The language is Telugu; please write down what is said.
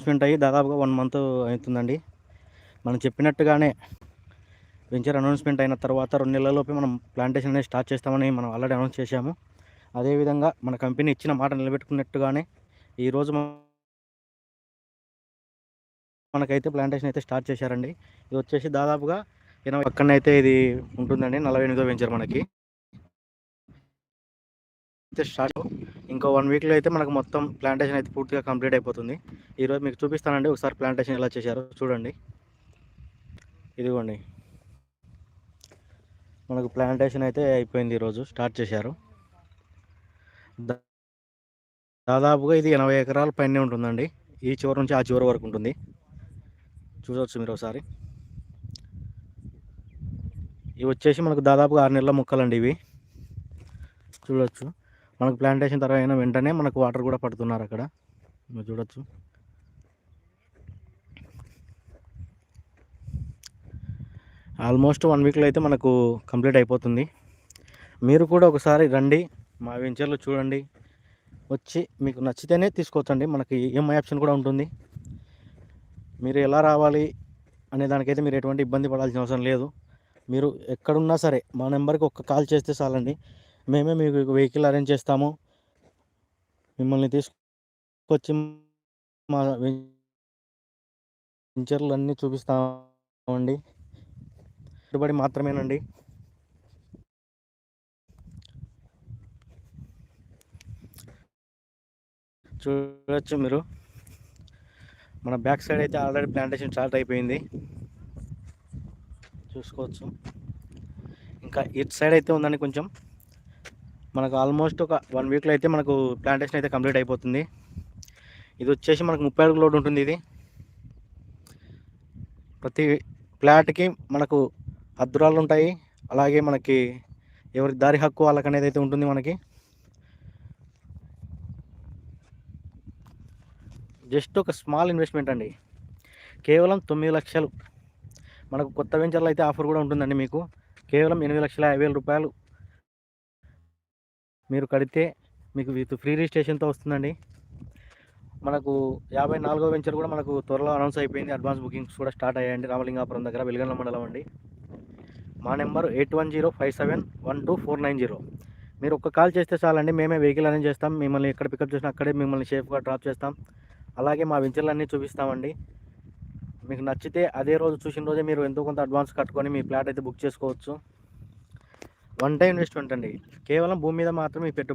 అనౌన్స్మెంట్ అయ్యి దాదాపుగా వన్ మంత్ అవుతుందండి. మనం చెప్పినట్టుగానే వెంచర్ అనౌన్స్మెంట్ అయిన తర్వాత రెండు నెలలలోపే మనం ప్లాంటేషన్ అనేది స్టార్ట్ చేస్తామని మనం ఆల్రెడీ అనౌన్స్ చేశాము. అదేవిధంగా మన కంపెనీ ఇచ్చిన మాట నిలబెట్టుకున్నట్టుగానే ఈరోజు మనకైతే ప్లాంటేషన్ అయితే స్టార్ట్ చేశారండి. ఇది వచ్చేసి దాదాపుగా ఎనభై పక్కన అయితే ఇది ఉంటుందండి. నలభై ఎనిమిదో వెంచర్ మనకి. స్టార్ట్ ఇంకో వన్ వీక్లో అయితే మనకు మొత్తం ప్లాంటేషన్ అయితే పూర్తిగా కంప్లీట్ అయిపోతుంది. ఈరోజు మీకు చూపిస్తానండి ఒకసారి ప్లాంటేషన్ ఎలా చేశారో చూడండి. ఇదిగోండి. మనకు ప్లాంటేషన్ అయితే అయిపోయింది ఈరోజు స్టార్ట్ చేశారు. దాదాపుగా ఇది ఎనభై ఎకరాల పైన ఉంటుందండి. ఈ చివరి నుంచి ఆ చివరి వరకు ఉంటుంది. చూడవచ్చు మీరు ఒకసారి. ఇవి వచ్చేసి మనకు దాదాపుగా ఆరు నెలల మొక్కలండి ఇవి. చూడవచ్చు మనకు ప్లాంటేషన్ తర్వాత అయిన వెంటనే మనకు వాటర్ కూడా పడుతున్నారు అక్కడ. మీరు చూడొచ్చు. ఆల్మోస్ట్ వన్ వీక్లో అయితే మనకు కంప్లీట్ అయిపోతుంది. మీరు కూడా ఒకసారి రండి మా వెంచర్లో చూడండి. వచ్చి మీకు నచ్చితేనే తీసుకోవచ్చండి. మనకి ఈఎంఐ ఆప్షన్ కూడా ఉంటుంది. మీరు ఎలా రావాలి అనే దానికైతే మీరు ఎటువంటి ఇబ్బంది పడాల్సిన అవసరం లేదు. మీరు ఎక్కడున్నా సరే మా నెంబర్కి ఒక్క కాల్ చేస్తే చాలండి. మేమే మీకు వెహికల్ అరేంజ్ చేస్తాము. మిమ్మల్ని తీసుకొచ్చి మా వెంచర్లు అన్నీ చూపిస్తామండి. పెట్టుబడి మాత్రమేనండి. చూడవచ్చు మీరు. మన బ్యాక్ సైడ్ అయితే ఆల్రెడీ ప్లాంటేషన్ స్టార్ట్ అయిపోయింది. చూసుకోవచ్చు. ఇంకా ఇటు సైడ్ అయితే ఉందండి కొంచెం. మనకు ఆల్మోస్ట్ ఒక వన్ వీక్లో అయితే మనకు ప్లాంటేషన్ అయితే కంప్లీట్ అయిపోతుంది. ఇది వచ్చేసి మనకు ముప్పై అడుగు లోడ్ ఉంటుంది ఇది. ప్రతి ప్లాట్కి మనకు అద్దురాలు ఉంటాయి. అలాగే మనకి ఎవరి దారి హక్కు వాళ్ళకి అనేది అయితే ఉంటుంది మనకి. జస్ట్ ఒక స్మాల్ ఇన్వెస్ట్మెంట్ అండి. కేవలం తొమ్మిది లక్షలు. మనకు కొత్త వెంచర్లో అయితే ఆఫర్ కూడా ఉంటుందండి మీకు. కేవలం ఎనిమిది లక్షల యాభై వేల రూపాయలు మీరు కడితే మీకు విత్ ఫ్రీ రిజిస్ట్రేషన్తో వస్తుందండి. మనకు యాభై నాలుగో వెంచర్ కూడా మనకు త్వరలో అనౌన్స్ అయిపోయింది. అడ్వాన్స్ బుకింగ్స్ కూడా స్టార్ట్ అయ్యాయండి. రామలింగాపురం దగ్గర వెలుగండ్ల మండలం అండి. మా number eight one zero five seven one two four nine zero. మీరు ఒక్క కాల్ చేస్తే చాలండి. మేమే వెహికల్ అరేంజ్ చేస్తాం. మిమ్మల్ని ఎక్కడ పికప్ చేసినా అక్కడే మిమ్మల్ని సేఫ్గా డ్రాప్ చేస్తాం. అలాగే మా వెంచర్లు అన్నీ చూపిస్తామండి. మీకు నచ్చితే అదే రోజు చూసిన రోజే మీరు ఎంతో కొంత అడ్వాన్స్ కట్టుకొని మీ ఫ్లాట్ అయితే బుక్ చేసుకోవచ్చు. వన్ టైం ఇన్వెస్ట్మెంట్ అండి కేవలం భూమి మీద మాత్రమే ఈ పెట్టు